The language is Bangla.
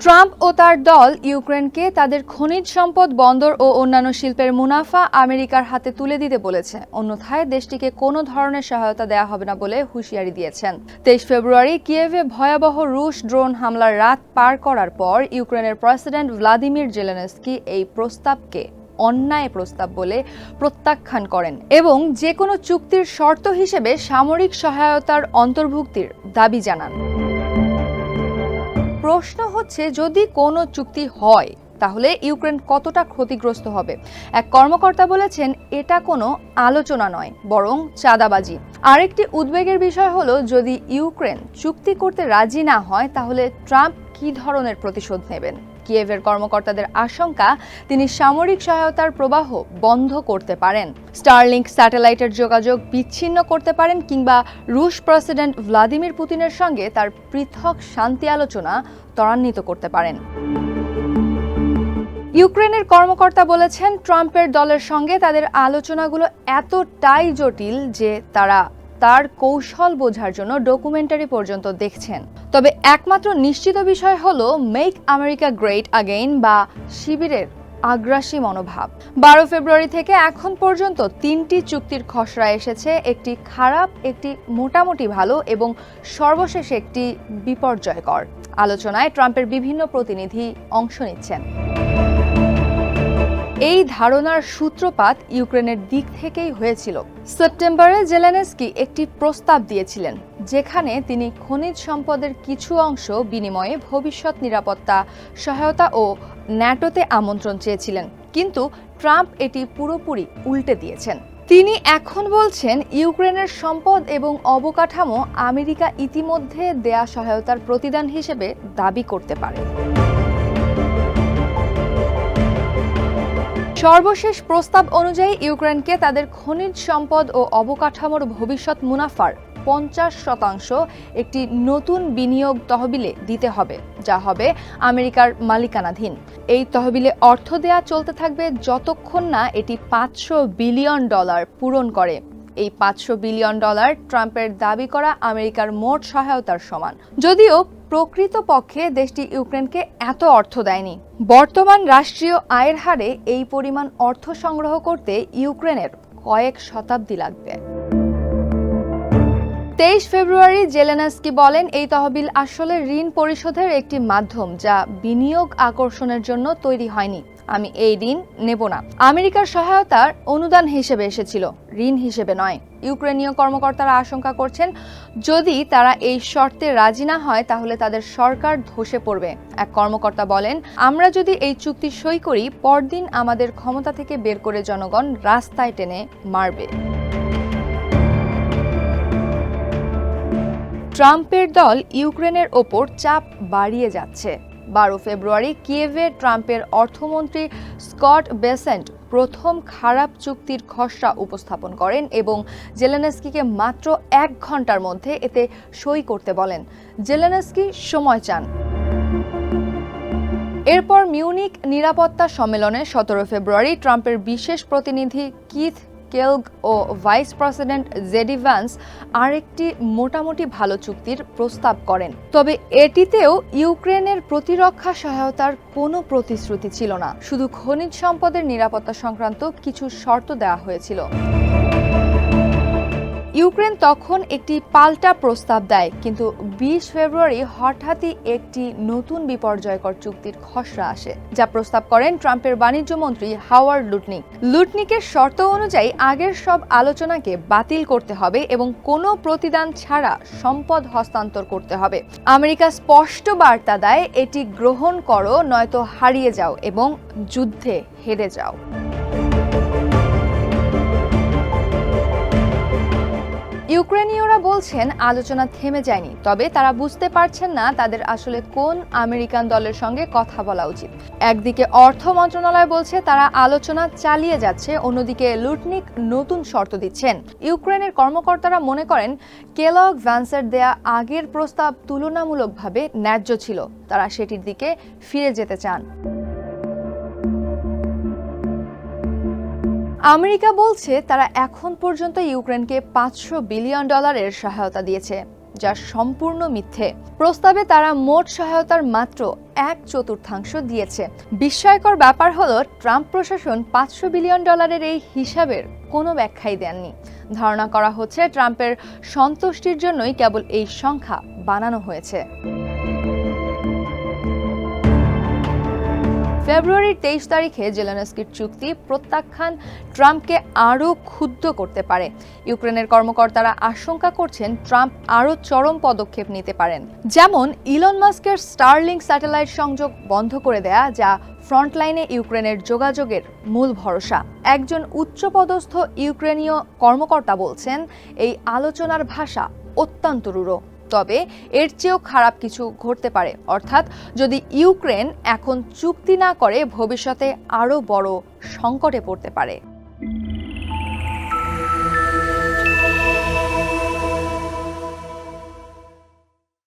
ট্রাম্প ও তার দল ইউক্রেনকে তাদের খনিজ সম্পদ বন্দর ও অন্যান্য শিল্পের মুনাফা আমেরিকার হাতে তুলে দিতে বলেছে। অন্যথায় দেশটিকে কোনো ধরনের সহায়তা দেওয়া হবে না বলে হুঁশিয়ারি দিয়েছেন। তেইশ ফেব্রুয়ারি কিয়েভে ভয়াবহ রুশ ড্রোন হামলার রাত পার করার পর ইউক্রেনের প্রেসিডেন্ট ভ্লাদিমির জেলেনস্কি এই প্রস্তাবকে অন্যায় প্রস্তাব বলে প্রত্যাখ্যান করেন এবং যে কোনো চুক্তির শর্ত হিসেবে সামরিক সহায়তার অন্তর্ভুক্তির দাবি জানান। প্রশ্ন হচ্ছে, যদি কোনো চুক্তি হয়, তাহলে ইউক্রেন কতটা ক্ষতিগ্রস্ত হবে? এক কর্মকর্তা বলেছেন, এটা কোনো আলোচনা নয়, বরং চাঁদাবাজি। আরেকটি উদ্বেগের বিষয় হলো, যদি ইউক্রেন চুক্তি করতে রাজি না হয়, তাহলে ট্রাম্প কী ধরনের প্রতিশোধ নেবেন? কিয়েভের কর্মকর্তাদের আশঙ্কা, তিনি সামরিক সহায়তার প্রবাহ বন্ধ করতে পারেন। স্টারলিংক স্যাটেলাইটের যোগাযোগ বিচ্ছিন্ন করতে পারেন কিংবা রুশ প্রেসিডেন্ট ভ্লাদিমির পুতিনের সঙ্গে তার পৃথক শান্তি আলোচনা ত্বরান্বিত করতে পারেন। ইউক্রেনের কর্মকর্তা বলেছেন, ট্রাম্পের দলের সঙ্গে তাদের আলোচনাগুলো এতটাই জটিল যে তারা তার কৌশল বোঝার জন্য ডকুমেন্টারি পর্যন্ত দেখছেন। তবে একমাত্র নিশ্চিত বিষয় হলো মেক আমেরিকা গ্রেট আগেইন বা শিবিরের আগ্রাসী মনোভাব। বারো ফেব্রুয়ারি থেকে এখন পর্যন্ত তিনটি চুক্তির খসড়া এসেছে একটি খারাপ, একটি মোটামুটি ভালো এবং সর্বশেষ একটি বিপর্যয়কর। আলোচনায় ট্রাম্পের বিভিন্ন প্রতিনিধি অংশ নিচ্ছেন। এই ধারণার সূত্রপাত ইউক্রেনের দিক থেকেই হয়েছিল। সেপ্টেম্বরে জেলেনেস্কি একটি প্রস্তাব দিয়েছিলেন, যেখানে তিনি খনিজ সম্পদের কিছু অংশ বিনিময়ে ভবিষ্যৎ নিরাপত্তা, সহায়তা ও ন্যাটোতে আমন্ত্রণ চেয়েছিলেন। কিন্তু ট্রাম্প এটি পুরোপুরি উল্টে দিয়েছেন। তিনি এখন বলছেন, ইউক্রেনের সম্পদ এবং অবকাঠামো আমেরিকা ইতিমধ্যে দেয়া সহায়তার প্রতিদান হিসেবে দাবি করতে পারে। সর্বশেষ প্রস্তাব অনুযায়ী ইউক্রেনকে তাদের খনিজ সম্পদ ও অবকাঠামোর ভবিষ্যৎ মুনাফার পঞ্চাশ শতাংশ একটি নতুন বিনিয়োগ তহবিলে দিতে হবে, যা হবে আমেরিকার মালিকানাধীন। এই তহবিলে অর্থ দেয়া চলতে থাকবে যতক্ষণ না এটি পাঁচশো বিলিয়ন ডলার পূরণ করে। এই পাঁচশো বিলিয়ন ডলার ট্রাম্পের দাবি করা আমেরিকার মোট সহায়তার সমান। যদিও প্রকৃতপক্ষে দেশটি ইউক্রেনকে এত অর্থ দেয়নি। বর্তমান রাষ্ট্রীয় আয়ের হারে এই পরিমাণ অর্থ সংগ্রহ করতে ইউক্রেনের কয়েক শতাব্দী লাগবে। তেইশ ফেব্রুয়ারি জেলেনাস্কি বলেন, এই তহবিল আসলে ঋণ পরিশোধের একটি মাধ্যম যা বিনিয়োগ আকর্ষণের জন্য তৈরি হয়নি। আমি এই ঋণ নেব না। আমেরিকার সহায়তার অনুদান হিসেবে এসেছিল, ঋণ হিসেবে নয়। ইউক্রেনীয় কর্মকর্তারা আশঙ্কা করছেন, যদি তারা এই শর্তে রাজি না হয়, তাহলে তাদের সরকার ধসে পড়বে। এক কর্মকর্তা বলেন, আমরা যদি এই চুক্তি সই করি, পরদিন আমাদের ক্ষমতা থেকে বের করে জনগণ রাস্তায় টেনে মারবে। ট্রাম্পের দল ইউক্রেনের ওপর চাপ বাড়িয়ে যাচ্ছে। বারো ফেব্রুয়ারি কিয়েভে ট্রাম্পের অর্থমন্ত্রী স্কট বেসেন্ট প্রথম খারাপ চুক্তির খসড়া উপস্থাপন করেন এবং জেলেনস্কিকে মাত্র এক ঘণ্টার মধ্যে এতে সই করতে বলেন। জেলেনস্কি, সময় চান। এরপর মিউনিক নিরাপত্তা সম্মেলনে সতেরো ফেব্রুয়ারি ট্রাম্পের বিশেষ প্রতিনিধি কিথ কেলগ ও ভাইস প্রেসিডেন্ট জেডি ভ্যান্স আরেকটি মোটামুটি ভালো চুক্তির প্রস্তাব করেন। তবে এটিতেও ইউক্রেনের প্রতিরক্ষা সহায়তার কোনো প্রতিশ্রুতি ছিল না। শুধু খনিজ সম্পদের নিরাপত্তা সংক্রান্ত কিছু শর্ত দেওয়া হয়েছিল। ইউক্রেন তখন একটি পাল্টা প্রস্তাব দেয়, কিন্তু বিশ ফেব্রুয়ারি হঠাৎই একটি নতুন বিপর্যয়কর চুক্তির খসড়া আসে, যা প্রস্তাব করেন ট্রাম্পের বাণিজ্য মন্ত্রী হাওয়ার্ড লুটনিক। লুটনিকের শর্ত অনুযায়ী আগের সব আলোচনাকে বাতিল করতে হবে এবং কোনো প্রতিদান ছাড়া সম্পদ হস্তান্তর করতে হবে। আমেরিকা স্পষ্ট বার্তা দেয়, এটি গ্রহণ করো, নয়তো হারিয়ে যাও এবং যুদ্ধে হেরে যাও। ইউক্রেনীয়রা বলছেন আলোচনা থেমে যায়নি, তবে তারা বুঝতে পারছেন না তাদের আসলে কোন আমেরিকান দলের সঙ্গে কথা বলা উচিত। একদিকে অর্থ মন্ত্রণালয় বলছে তারা আলোচনা চালিয়ে যাচ্ছে, অন্যদিকে লুটনিক নতুন শর্ত দিচ্ছেন। ইউক্রেনের কর্মকর্তারা মনে করেন, কেলগ ভ্যান্সের দেয়া আগের প্রস্তাব তুলনামূলকভাবে ন্যায্য ছিল, তারা সেটির দিকে ফিরে যেতে চান। আমেরিকা বলছে তারা এখন পর্যন্ত ইউক্রেনকে পাঁচশো বিলিয়ন ডলারের সহায়তা দিয়েছে, যা সম্পূর্ণ মিথ্যে। প্রস্তাবে তারা মোট সহায়তার মাত্র এক চতুর্থাংশ দিয়েছে। বিস্ময়কর ব্যাপার হলো, ট্রাম্প প্রশাসন পাঁচশো বিলিয়ন ডলারের এই হিসাবের কোনো ব্যাখ্যাই দেননি। ধারণা করা হচ্ছে, ট্রাম্পের সন্তুষ্টির জন্যই কেবল এই সংখ্যা বানানো হয়েছে। ফেব্রুয়ারির তেইশ তারিখে জেলেনস্কির চুক্তি প্রত্যাখ্যান ট্রাম্পকে আরও ক্ষুব্ধ করতে পারে। ইউক্রেনের কর্মকর্তারা আশঙ্কা করছেন ট্রাম্প আরও চরম পদক্ষেপ নিতে পারেন। যেমন ইলন মাস্কের স্টারলিংক স্যাটেলাইট সংযোগ বন্ধ করে দেয়া, যা ফ্রন্টলাইনে ইউক্রেনের যোগাযোগের মূল ভরসা। একজন উচ্চপদস্থ ইউক্রেনীয় কর্মকর্তা বলছেন, এই আলোচনার ভাষা অত্যন্ত রূঢ়। তবে এর চেয়েও খারাপ কিছু ঘটতে পারে। অর্থাৎ যদি ইউক্রেন এখন চুক্তি না করে, ভবিষ্যতে আরও বড় সংকটে পড়তে পারে।